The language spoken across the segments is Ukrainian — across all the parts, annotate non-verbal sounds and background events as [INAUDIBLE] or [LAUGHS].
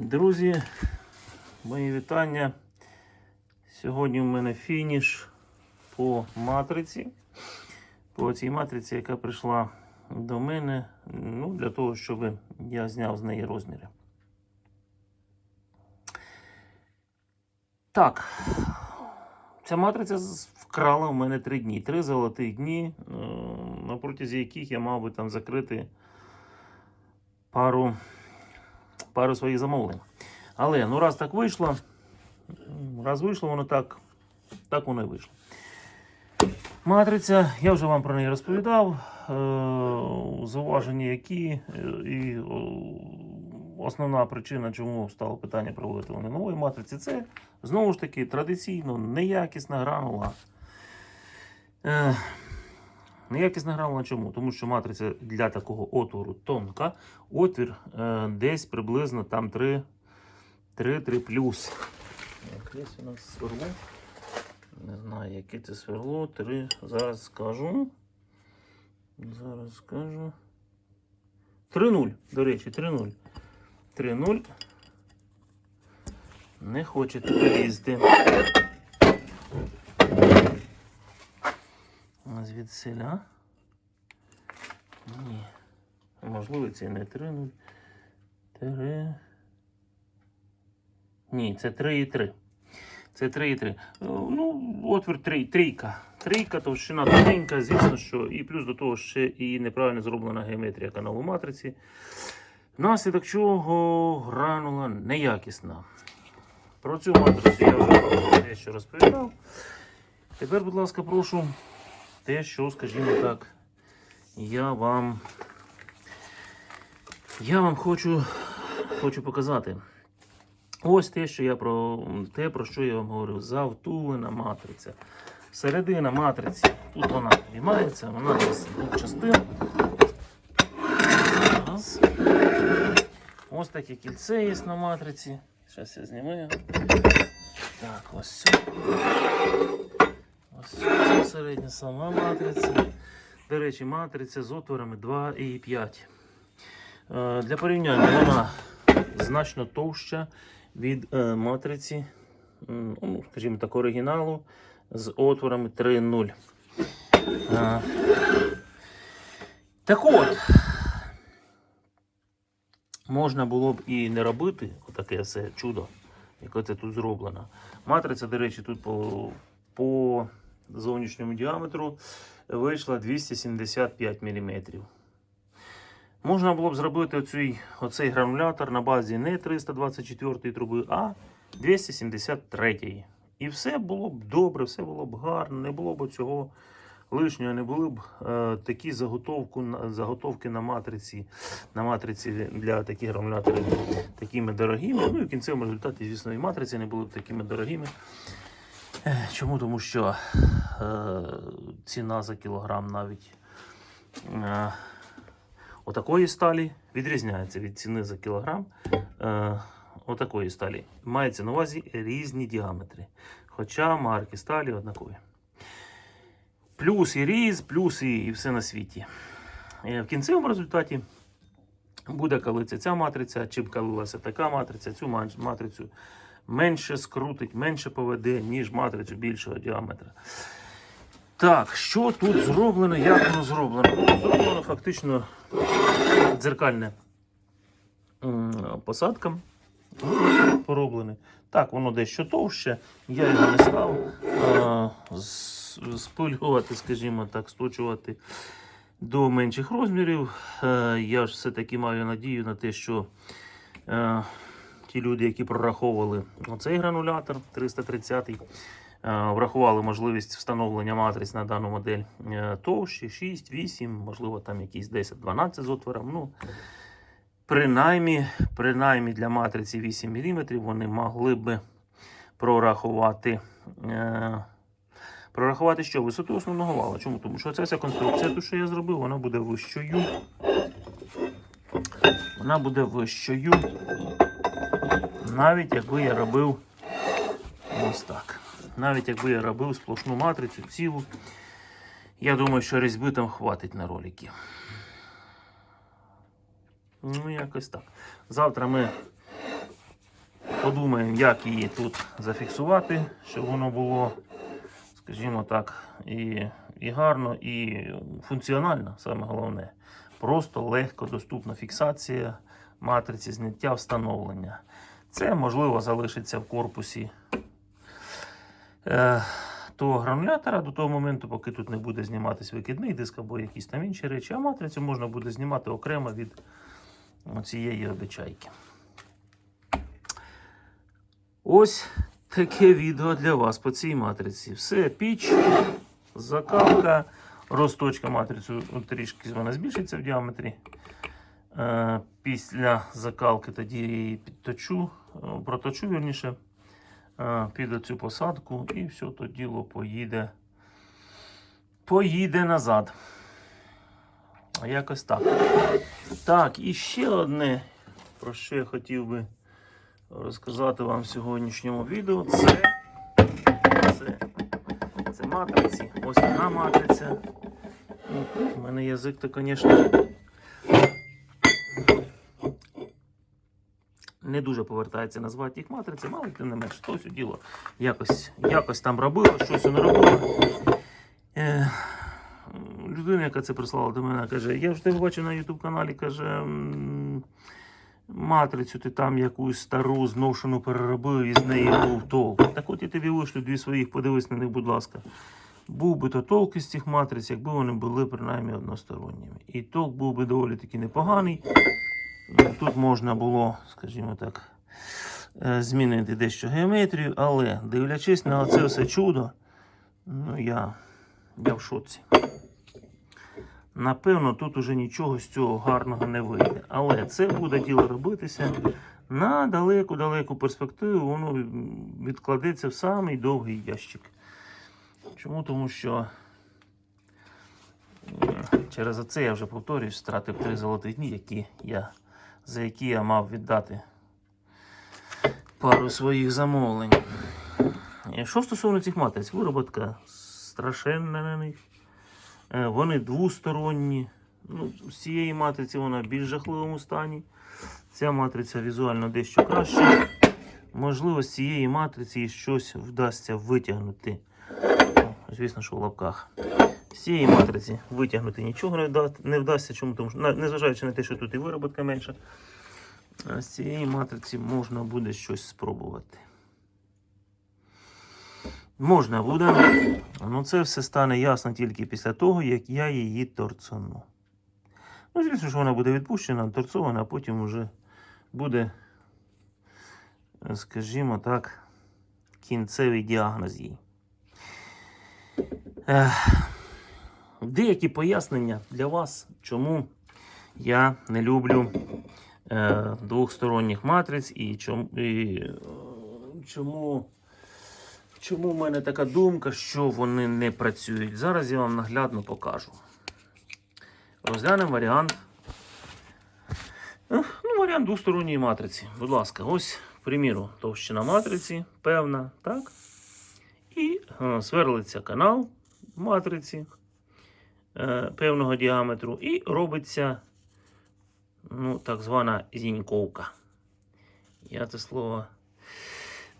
Друзі, мої вітання. Сьогодні в мене фініш по матриці. По цій матриці, яка прийшла до мене, ну, для того, щоб я зняв з неї розміри. Так, ця матриця вкрала у мене три дні. Три золотих дні, е, на протязі яких я мав би там закрити пару, пару своїх замовлень. Але ну раз так вийшло, раз вийшло, воно так, так воно і вийшло. Матриця, я вже вам про неї розповідав. Е, зауваження які е, і основна причина, чому стало питання про виготовлення нової матриці, це знову ж таки традиційно неякісна гранула. Неякісна гранула чому? Тому що матриця для такого отвору тонка. Отвір е, десь приблизно там 3, 3, 3 плюс. Так, Десь у нас сверло. Не знаю, яке це сверло. 3. Зараз скажу. Зараз скажу. 3-0. До речі, 3-0. 3-0. Не хочете полізти. Звідсиля. Ні. Можливо, це не 3-0. 3. Ні, це 3,3. Це 3,3. Е, Ну, отвір 3, трійка. Трійка, товщина тоненька, звісно, що і плюс до того ще і неправильно зроблена геометрія каналу матриці. Внаслідок чого гранула неякісна. Про цю матрицю я вже дещо розповідав. Тепер, будь ласка, прошу те, що, скажімо так, я вам, я вам хочу, хочу показати. Ось те, що я про те, про що я вам говорю. Завтулена матриця. Середина матриці. Тут вона підіймається, вона з двох частин. Раз. Ось таке кільце є на матриці. Зараз я зніму. Так, ось. Ось середня сама матриця. До речі, матриця з отворами 2 і 5. Е, Для порівняння вона значно товща від е, матриці, ну, скажімо так, оригіналу з отворами 3.0. Е, Так от, можна було б і не робити отаке все чудо, яке це тут зроблено. Матриця, до речі, тут по, по зовнішньому діаметру вийшла 275 мм. Можна було б зробити оцей, оцей гранулятор на базі не 324 труби, а 273. І все було б добре, все було б гарно, не було б цього лишнього, не були б е, такі заготовку, заготовки на матриці, на матриці для таких грануляторів такими дорогими. Ну і в кінцевому результаті, звісно, і матриці не були б такими дорогими. Чому? Тому що е, ціна за кілограм навіть. Е, отакої сталі відрізняється від ціни за кілограм е, отакої сталі. Мається на увазі різні діаметри. Хоча марки сталі однакові. Плюс і різ, плюс і, і все на світі. Е, в кінцевому результаті буде калиться ця матриця, чи б калилася така матриця, цю матрицю менше скрутить, менше поведе, ніж матрицю більшого діаметра. Так, що тут зроблено, як воно зроблено? Зроблено фактично дзеркальне посадка. Пороблене. Так, воно дещо товще. Я його не став спилювати, скажімо так, сточувати до менших розмірів. Е, я ж все-таки маю надію на те, що е, ті люди, які прораховували оцей гранулятор 330 е, врахували можливість встановлення матриць на дану модель е, товщі 6, 8, можливо, там якісь 10-12 з отвором. Ну, принаймні, принаймні для матриці 8 мм вони могли б прорахувати. Е, Прорахувати що? Висоту основного вала. Чому? Тому що ця вся конструкція, ту, що я зробив, вона буде вищою. Вона буде вищою. Навіть якби я робив ось так. Навіть якби я робив сплошну матрицю цілу, я думаю, що різьби там хватить на ролики. Ну, якось так. Завтра ми подумаємо, як її тут зафіксувати, щоб воно було, скажімо так, і, і гарно, і функціонально, саме головне. Просто легко доступна фіксація матриці зняття встановлення. Це можливо залишиться в корпусі е, того гранулятора до того моменту, поки тут не буде зніматись викидний диск або якісь там інші речі, а матрицю можна буде знімати окремо від цієї обичайки. Ось таке відео для вас по цій матриці. Все, піч, закалка, розточка матрицю трішки вона збільшиться в діаметрі. Е, Після закалки тоді її підточу, е, проточу вірніше, е, під оцю посадку і все то діло поїде, поїде назад. Якось так. Так, і ще одне, про що я хотів би розказати вам в сьогоднішньому відео. Це, це, це матриці. Ось одна матриця. Ну, У мене язик то, звісно, не дуже повертається назвати їх матрицями, але тим не менш, то все діло якось, якось там робило, щось воно робило. Е, людина, яка це прислала до мене, каже: я ж тебе бачив на YouTube каналі, каже. Матрицю ти там якусь стару зношену переробив і з неї був толк. Так от я тобі вишлю дві своїх, подивись на них, будь ласка. Був би то толк із цих матриць, якби вони були принаймні односторонніми. І толк був би доволі таки непоганий. Тут можна було, скажімо так, е, змінити дещо геометрію, але дивлячись на оце все чудо, ну я, я в шоці. Напевно, тут уже нічого з цього гарного не вийде. Але це буде діло робитися на далеку-далеку перспективу, воно відкладеться в самий довгий ящик. Чому? Тому що е, через це я вже повторюсь, втратив три золоті дні, які я, за які я мав віддати пару своїх замовлень. Що стосовно цих матриць, вироботка страшенна на них. Е, Вони двосторонні. Ну, з цієї матриці вона в більш жахливому стані. Ця матриця візуально дещо краще. Можливо, з цієї матриці щось вдасться витягнути. Ну, Звісно, що в лапках. З цієї матриці витягнути нічого не, вда- не вдасться. Чому? Тому що, незважаючи на те, що тут і вироботка менша, з цієї матриці можна буде щось спробувати. Можна буде, але це все стане ясно тільки після того, як я її торцану. Ну, звісно, що вона буде відпущена, торцована, а потім вже буде, скажімо так, кінцевий діагноз їй. Ех, Деякі пояснення для вас, чому я не люблю е, двохсторонніх матриць і чому, і, е, чому Чому в мене така думка, що вони не працюють? Зараз я вам наглядно покажу. Розглянемо варіант. Ну, варіант двосторонньої матриці. Будь ласка, ось, к приміру, товщина матриці, певна, так? І е, сверлиться канал матриці певного діаметру, і робиться ну, так звана зіньковка. Я це слово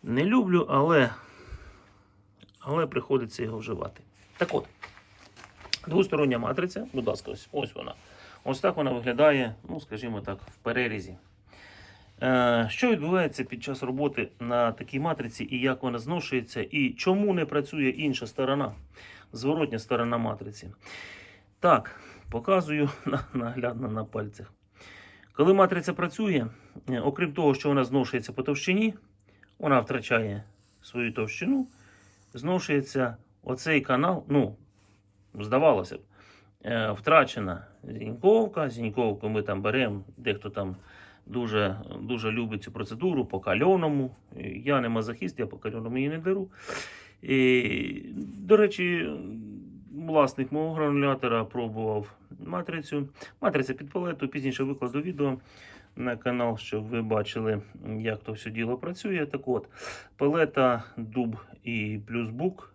не люблю, але але приходиться його вживати. Так от, двостороння матриця, будь ласка, ось, ось вона. Ось так вона виглядає, ну, скажімо так, в перерізі. Е, що відбувається під час роботи на такій матриці і як вона зношується, і чому не працює інша сторона, зворотня сторона матриці? Так, показую [LAUGHS] на- наглядно на пальцях. Коли матриця працює, е, окрім того, що вона зношується по товщині, вона втрачає свою товщину зношується оцей канал. Ну, здавалося б, е, втрачена зіньковка. Зіньковку ми там беремо, дехто там дуже, дуже любить цю процедуру по кальоному. Я не мазохіст, я по кальоному її не беру. І, до речі, власник мого гранулятора пробував матрицю. Матриця під палету, пізніше викладу відео на канал, щоб ви бачили, як то все діло працює. Так от, палета дуб і плюс бук.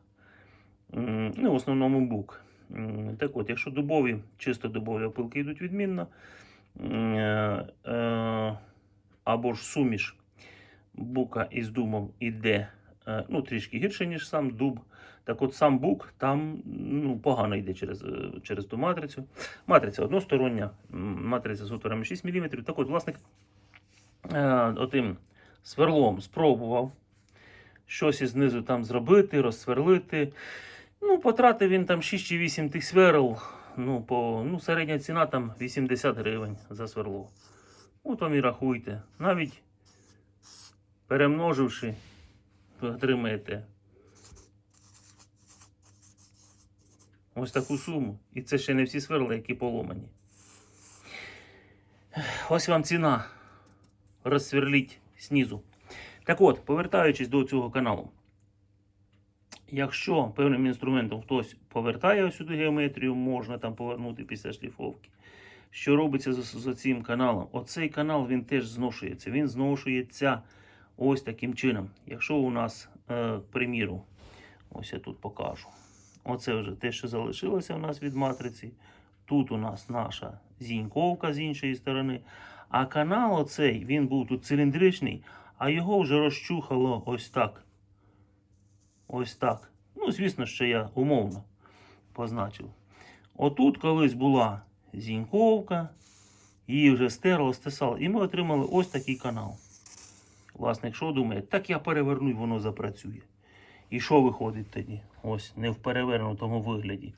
Ну, в основному бук. Так от, якщо дубові, чисто дубові опилки йдуть відмінно, е, е, або ж суміш бука із дубом іде ну, трішки гірше, ніж сам дуб. Так от сам бук там ну, погано йде через, е, через ту матрицю. Матриця одностороння, матриця з отворами 6 мм. Так от, власник е, отим сверлом спробував щось знизу там зробити, розсверлити. Ну, потратив він там 6 чи 8 тих сверл. Ну, по, ну, середня ціна там 80 гривень за сверло. Ну, то і рахуйте. Навіть перемноживши, ви отримаєте ось таку суму. І це ще не всі сверла, які поломані. Ось вам ціна. Розсверліть знизу. Так от, повертаючись до цього каналу. Якщо певним інструментом хтось повертає ось сюди геометрію, можна там повернути після шліфовки. Що робиться з, з цим каналом? Оцей канал він теж зношується. Він зношується ось таким чином. Якщо у нас, е, к приміру, ось я тут покажу. Оце вже те, що залишилося у нас від матриці. Тут у нас наша зіньковка з іншої сторони. А канал оцей, він був тут циліндричний, а його вже розчухало ось так. Ось так. Ну, звісно, що я умовно позначив. Отут колись була зіньковка, її вже стерло, стисало, і ми отримали ось такий канал. Власник, що думає? Так я переверну і воно запрацює. І що виходить тоді? Ось не в перевернутому вигляді.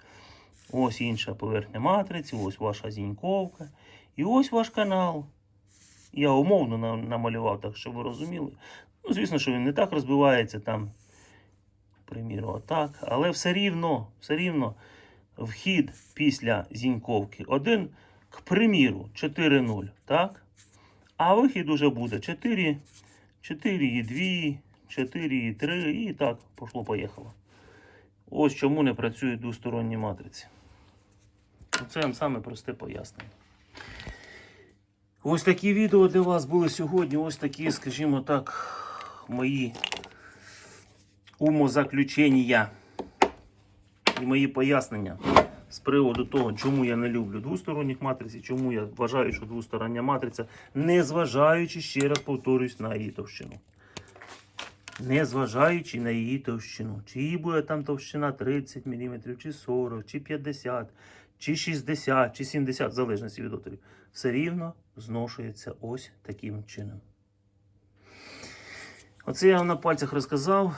Ось інша поверхня матриці, ось ваша зіньковка. І ось ваш канал. Я умовно намалював, так щоб ви розуміли. Ну, звісно, що він не так розбивається там, приміру, отак. Але все рівно, все рівно вхід після зіньковки один, к приміру, 4-0, так? А вихід уже буде 4, 4,2, 4,3 і так пошло-поїхало. Ось чому не працюють двосторонні матриці. Це вам саме просте пояснення. Ось такі відео для вас були сьогодні. Ось такі, скажімо так, мої умозаключення і мої пояснення з приводу того, чому я не люблю двосторонніх матриць і чому я вважаю, що двостороння матриця, не зважаючи, ще раз повторюсь, на її товщину. Не зважаючи на її товщину. Чи її буде там товщина 30 мм, чи 40, чи 50, чи 60, чи 70, в залежності від отворів, все рівно зношується ось таким чином. Оце я вам на пальцях розказав,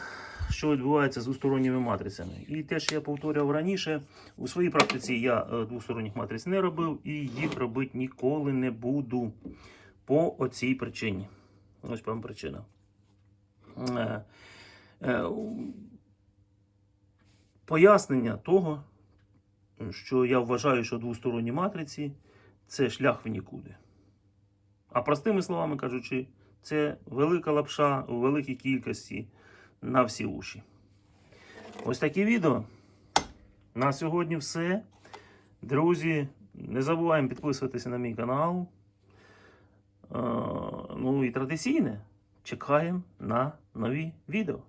що відбувається з двосторонніми матрицями. І те, що я повторював раніше, у своїй практиці я е, двосторонніх матриць не робив і їх робити ніколи не буду по оцій причині. Ось вам причина. Е, е, Пояснення того, що я вважаю, що двосторонні матриці це шлях в нікуди. А простими словами кажучи, це велика лапша у великій кількості на всі уші. Ось такі відео. На сьогодні все. Друзі, не забуваємо підписуватися на мій канал. Е, Ну і традиційне. Чекаємо на нові відео.